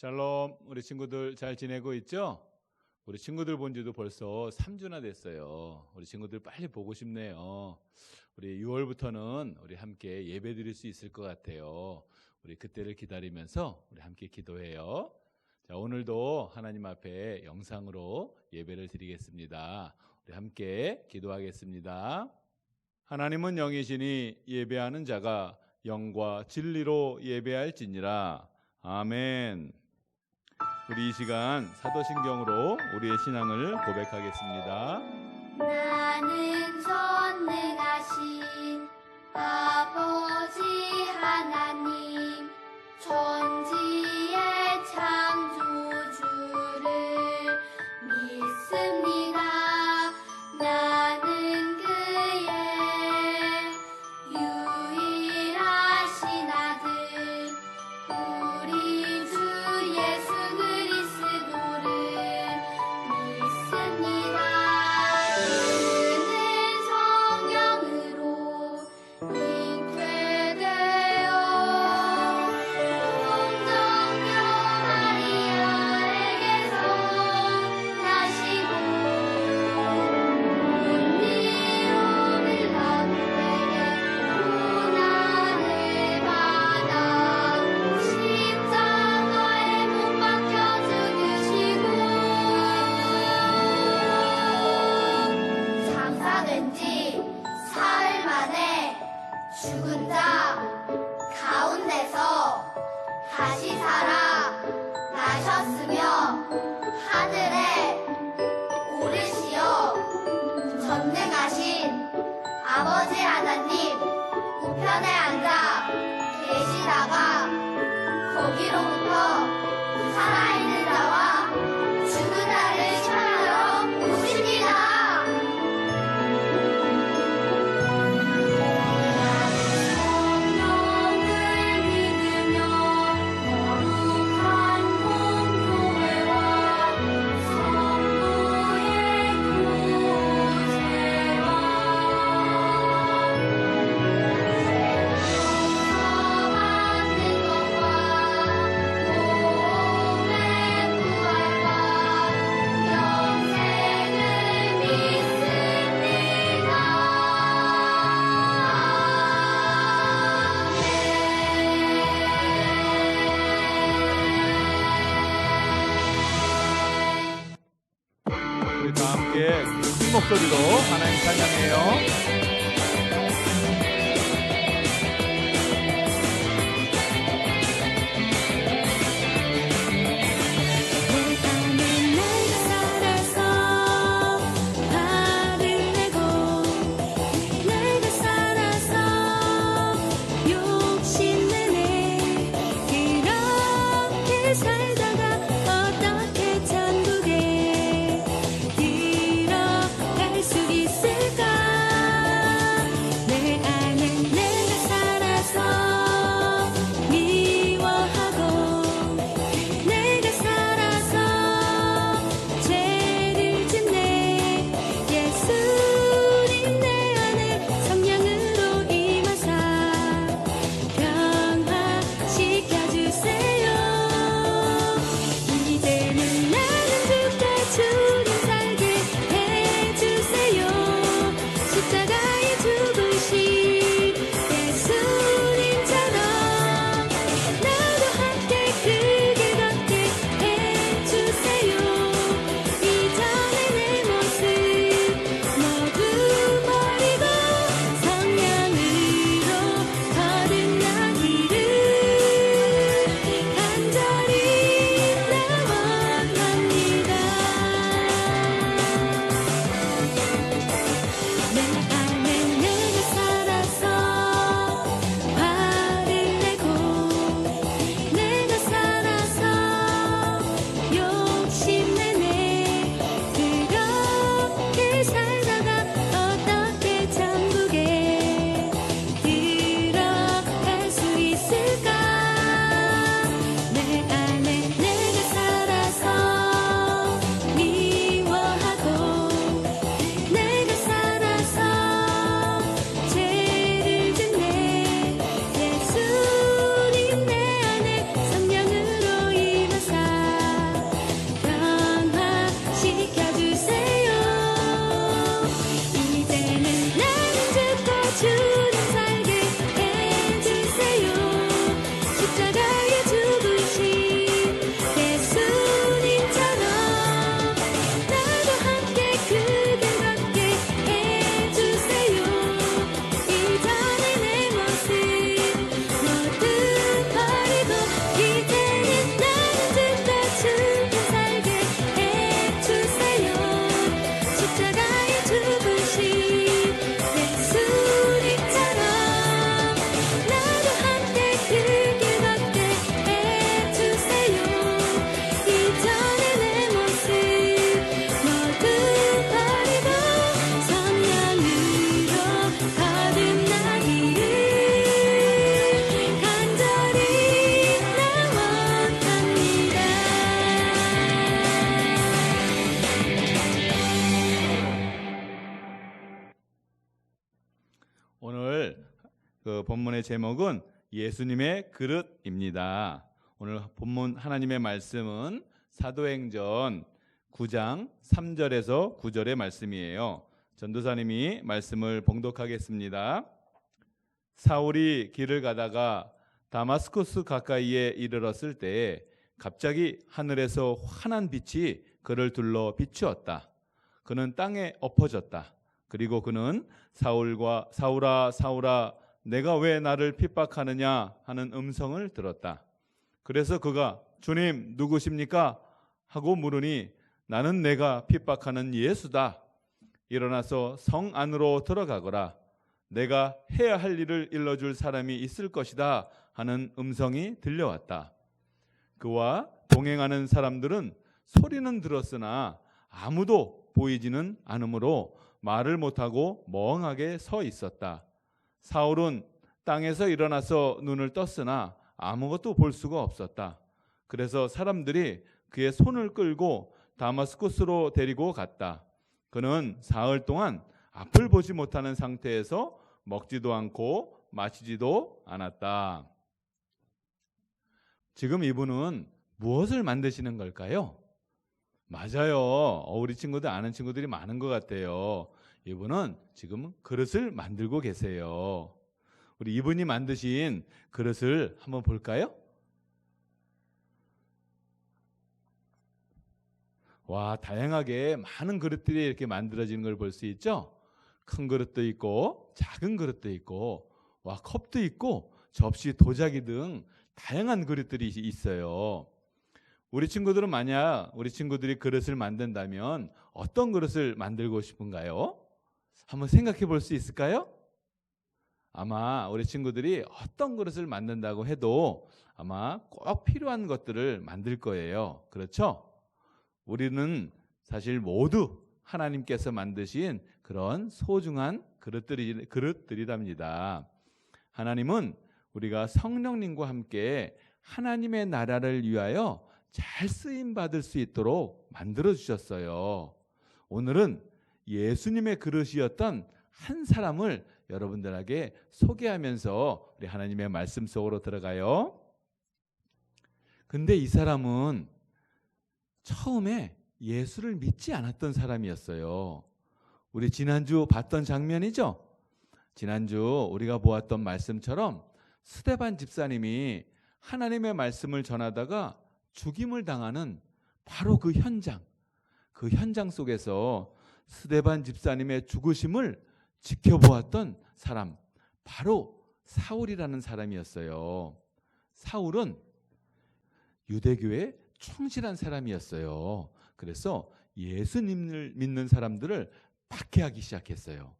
샬롬, 우리 친구들 잘 지내고 있죠? 우리 친구들 본 지도 벌써 3주나 됐어요. 우리 친구들 빨리 보고 싶네요. 우리 6월부터는 우리 함께 예배 드릴 수 있을 것 같아요. 우리 그때를 기다리면서 우리 함께 기도해요. 자, 오늘도 하나님 앞에 영상으로 예배를 드리겠습니다. 우리 함께 기도하겠습니다. 하나님은 영이시니 예배하는 자가 영과 진리로 예배할지니라. 아멘. 우리 이 시간 사도신경으로 우리의 신앙을 고백하겠습니다. 나는 전능하신 아버지 하나님 천 거기 목소리로 하나님 찬양해 본문의 제목은 예수님의 그릇입니다. 오늘 본문 하나님의 말씀은 사도행전 9장 3절에서 9절의 말씀이에요. 전도사님이 말씀을 봉독하겠습니다. 사울이 길을 가다가 다마스쿠스 가까이에 이르렀을 때 갑자기 하늘에서 환한 빛이 그를 둘러 비추었다. 그는 땅에 엎어졌다. 그리고 그는 사울과 사울아 사울아 내가 왜 나를 핍박하느냐 하는 음성을 들었다. 그래서 그가 주님 누구십니까? 하고 물으니 나는 내가 핍박하는 예수다. 일어나서 성 안으로 들어가거라. 내가 해야 할 일을 일러줄 사람이 있을 것이다 하는 음성이 들려왔다. 그와 동행하는 사람들은 소리는 들었으나 아무도 보이지는 않으므로 말을 못하고 멍하게 서 있었다. 사울은 땅에서 일어나서 눈을 떴으나 아무것도 볼 수가 없었다. 그래서 사람들이 그의 손을 끌고 다마스쿠스로 데리고 갔다. 그는 사흘 동안 앞을 보지 못하는 상태에서 먹지도 않고 마시지도 않았다. 지금 이분은 무엇을 만드시는 걸까요? 맞아요. 어, 우리 친구들 아는 친구들이 많은 것 같아요. 이분은 지금 그릇을 만들고 계세요. 우리 이분이 만드신 그릇을 한번 볼까요? 와, 다양하게 많은 그릇들이 이렇게 만들어지는 걸 볼 수 있죠? 큰 그릇도 있고, 작은 그릇도 있고, 와, 컵도 있고, 접시, 도자기 등 다양한 그릇들이 있어요. 우리 친구들은 만약 우리 친구들이 그릇을 만든다면 어떤 그릇을 만들고 싶은가요? 한번 생각해 볼 수 있을까요? 아마 우리 친구들이 어떤 그릇을 만든다고 해도 아마 꼭 필요한 것들을 만들 거예요. 그렇죠? 우리는 사실 모두 하나님께서 만드신 그런 소중한 그릇들이, 그릇들이랍니다. 하나님은 우리가 성령님과 함께 하나님의 나라를 위하여 잘 쓰임 받을 수 있도록 만들어 주셨어요. 오늘은 예수님의 그릇이었던 한 사람을 여러분들에게 소개하면서 우리 하나님의 말씀 속으로 들어가요. 근데 이 사람은 처음에 예수를 믿지 않았던 사람이었어요. 우리 지난주 봤던 장면이죠? 지난주 우리가 보았던 말씀처럼 스데반 집사님이 하나님의 말씀을 전하다가 죽임을 당하는 바로 그 현장, 그 현장 속에서 스데반 집사님의 죽으심을 지켜보았던 사람, 바로 사울이라는 사람이었어요. 사울은 유대교의 충실한 사람이었어요. 그래서 예수님을 믿는 사람들을 박해하기 시작했어요.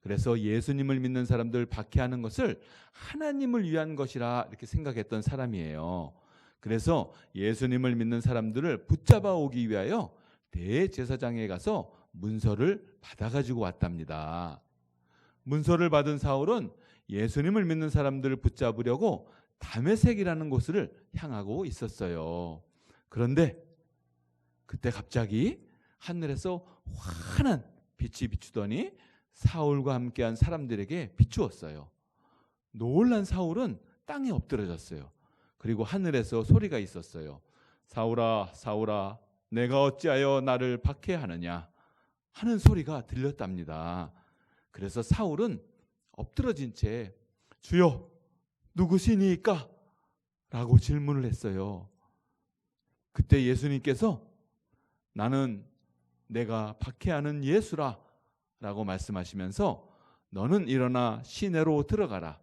그래서 예수님을 믿는 사람들 박해하는 것을 하나님을 위한 것이라 이렇게 생각했던 사람이에요. 그래서 예수님을 믿는 사람들을 붙잡아 오기 위하여 대제사장에 가서 문서를 받아가지고 왔답니다. 문서를 받은 사울은 예수님을 믿는 사람들을 붙잡으려고 담에색이라는 곳을 향하고 있었어요. 그런데 그때 갑자기 하늘에서 환한 빛이 비추더니 사울과 함께한 사람들에게 비추었어요. 놀란 사울은 땅에 엎드러졌어요. 그리고 하늘에서 소리가 있었어요. 사울아, 사울아, 내가 어찌하여 나를 박해하느냐 하는 소리가 들렸답니다. 그래서 사울은 엎드러진 채 주여 누구시니까? 라고 질문을 했어요. 그때 예수님께서 나는 내가 박해하는 예수라 라고 말씀하시면서 너는 일어나 시내로 들어가라.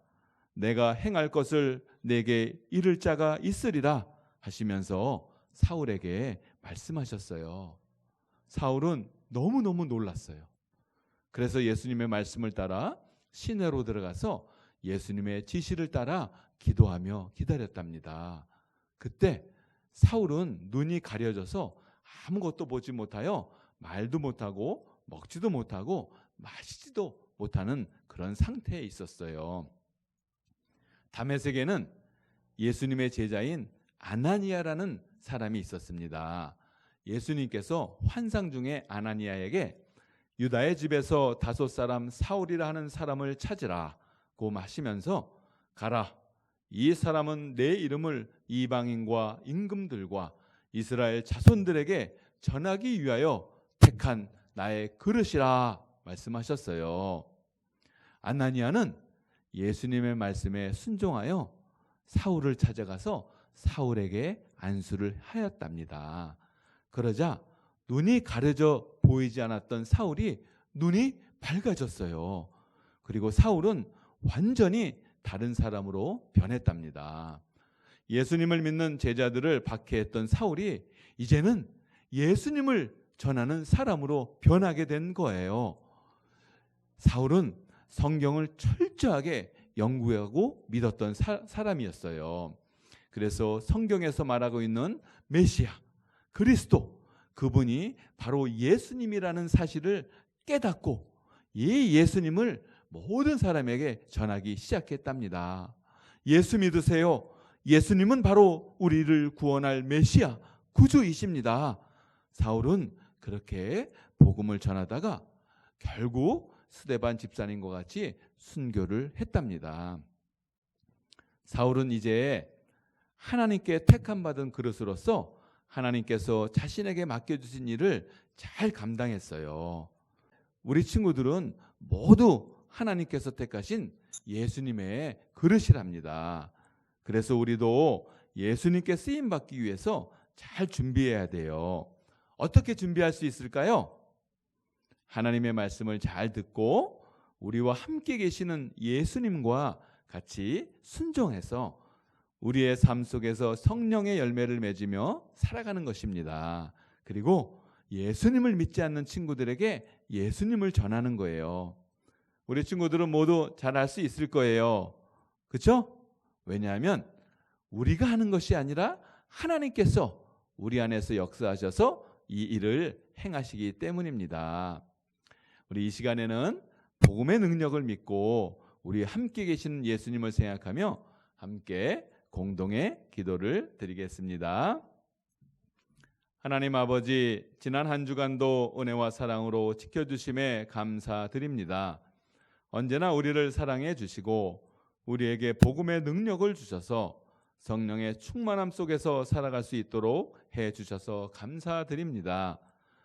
내가 행할 것을 내게 이를 자가 있으리라 하시면서 사울에게 말씀하셨어요. 사울은 너무너무 놀랐어요. 그래서 예수님의 말씀을 따라 시내로 들어가서 예수님의 지시를 따라 기도하며 기다렸답니다. 그때 사울은 눈이 가려져서 아무것도 보지 못하여 말도 못하고 먹지도 못하고 마시지도 못하는 그런 상태에 있었어요. 담에색에는 예수님의 제자인 아나니아라는 사람이 있었습니다. 예수님께서 환상 중에 아나니아에게 유다의 집에서 다섯 사람 사울이라 하는 사람을 찾으라고 말씀하시면서 가라. 이 사람은 내 이름을 이방인과 임금들과 이스라엘 자손들에게 전하기 위하여 택한 나의 그릇이라 말씀하셨어요. 아나니아는 예수님의 말씀에 순종하여 사울을 찾아가서 사울에게 안수를 하였답니다. 그러자 눈이 가려져 보이지 않았던 사울이 눈이 밝아졌어요. 그리고 사울은 완전히 다른 사람으로 변했답니다. 예수님을 믿는 제자들을 박해했던 사울이 이제는 예수님을 전하는 사람으로 변하게 된 거예요. 사울은 성경을 철저하게 연구하고 믿었던 사, 사람이었어요. 그래서 성경에서 말하고 있는 메시아, 그리스도, 그분이 바로 예수님이라는 사실을 깨닫고 이 예수님을 모든 사람에게 전하기 시작했답니다. 예수 믿으세요. 예수님은 바로 우리를 구원할 메시아, 구주이십니다. 사울은 그렇게 복음을 전하다가 결국 스데반 집사님과 같이 순교를 했답니다. 사울은 이제 하나님께 택함 받은 그릇으로서 하나님께서 자신에게 맡겨주신 일을 잘 감당했어요. 우리 친구들은 모두 하나님께서 택하신 예수님의 그릇이랍니다. 그래서 우리도 예수님께 쓰임 받기 위해서 잘 준비해야 돼요. 어떻게 준비할 수 있을까요? 하나님의 말씀을 잘 듣고 우리와 함께 계시는 예수님과 같이 순종해서 우리의 삶 속에서 성령의 열매를 맺으며 살아가는 것입니다. 그리고 예수님을 믿지 않는 친구들에게 예수님을 전하는 거예요. 우리 친구들은 모두 잘 알 수 있을 거예요. 그렇죠? 왜냐하면 우리가 하는 것이 아니라 하나님께서 우리 안에서 역사하셔서 이 일을 행하시기 때문입니다. 우리 이 시간에는 복음의 능력을 믿고 우리 함께 계시는 예수님을 생각하며 함께 공동의 기도를 드리겠습니다. 하나님 아버지, 지난 한 주간도 은혜와 사랑으로 지켜주심에 감사드립니다. 언제나 우리를 사랑해 주시고 우리에게 복음의 능력을 주셔서 성령의 충만함 속에서 살아갈 수 있도록 해 주셔서 감사드립니다.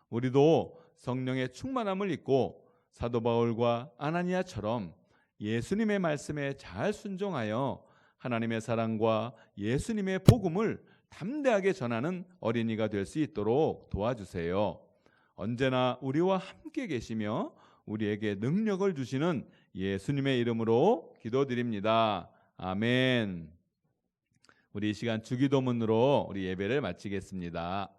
우리도 성령의 충만함을 입고 사도 바울과 아나니아처럼 예수님의 말씀에 잘 순종하여 하나님의 사랑과 예수님의 복음을 담대하게 전하는 어린이가 될 수 있도록 도와주세요. 언제나 우리와 함께 계시며 우리에게 능력을 주시는 예수님의 이름으로 기도드립니다. 아멘. 우리 이 시간 주기도문으로 우리 예배를 마치겠습니다.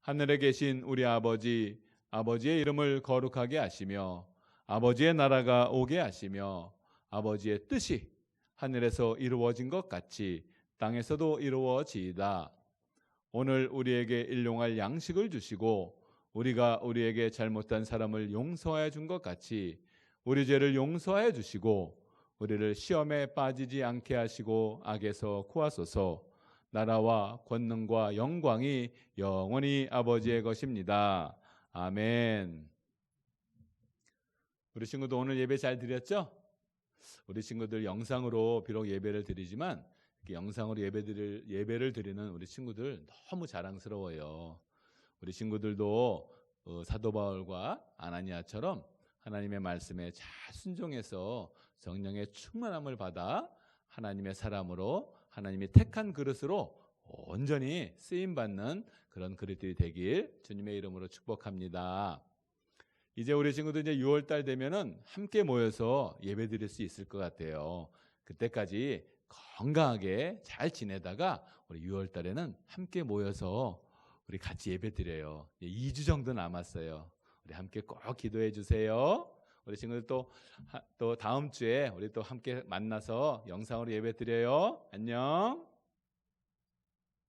하늘에 계신 우리 아버지, 아버지의 이름을 거룩하게 하시며 아버지의 나라가 오게 하시며 아버지의 뜻이 하늘에서 이루어진 것 같이 땅에서도 이루어지이다. 오늘 우리에게 일용할 양식을 주시고 우리가 우리에게 잘못한 사람을 용서해 준 것 같이 우리 죄를 용서해 주시고 우리를 시험에 빠지지 않게 하시고 악에서 구하소서. 나라와 권능과 영광이 영원히 아버지의 것입니다. 아멘. 우리 친구도 오늘 예배 잘 드렸죠? 우리 친구들 영상으로 비록 예배를 드리지만 영상으로 예배를 예배를 드리는 우리 친구들 너무 자랑스러워요. 우리 친구들도 어, 사도 바울과 아나니아처럼 하나님의 말씀에 잘 순종해서 성령의 충만함을 받아 하나님의 사람으로 하나님이 택한 그릇으로 온전히 쓰임 받는 그런 그릇들이 되길 주님의 이름으로 축복합니다. 이제 우리 친구들 이제 6월 달 되면은 함께 모여서 예배 드릴 수 있을 것 같아요. 그때까지 건강하게 잘 지내다가 우리 6월 달에는 함께 모여서 우리 같이 예배 드려요. 2주 정도 남았어요. 우리 함께 꼭 기도해 주세요. 우리 친구들 또, 하- 또 다음 주에 우리 또 함께 만나서 영상으로 예배 드려요. 안녕.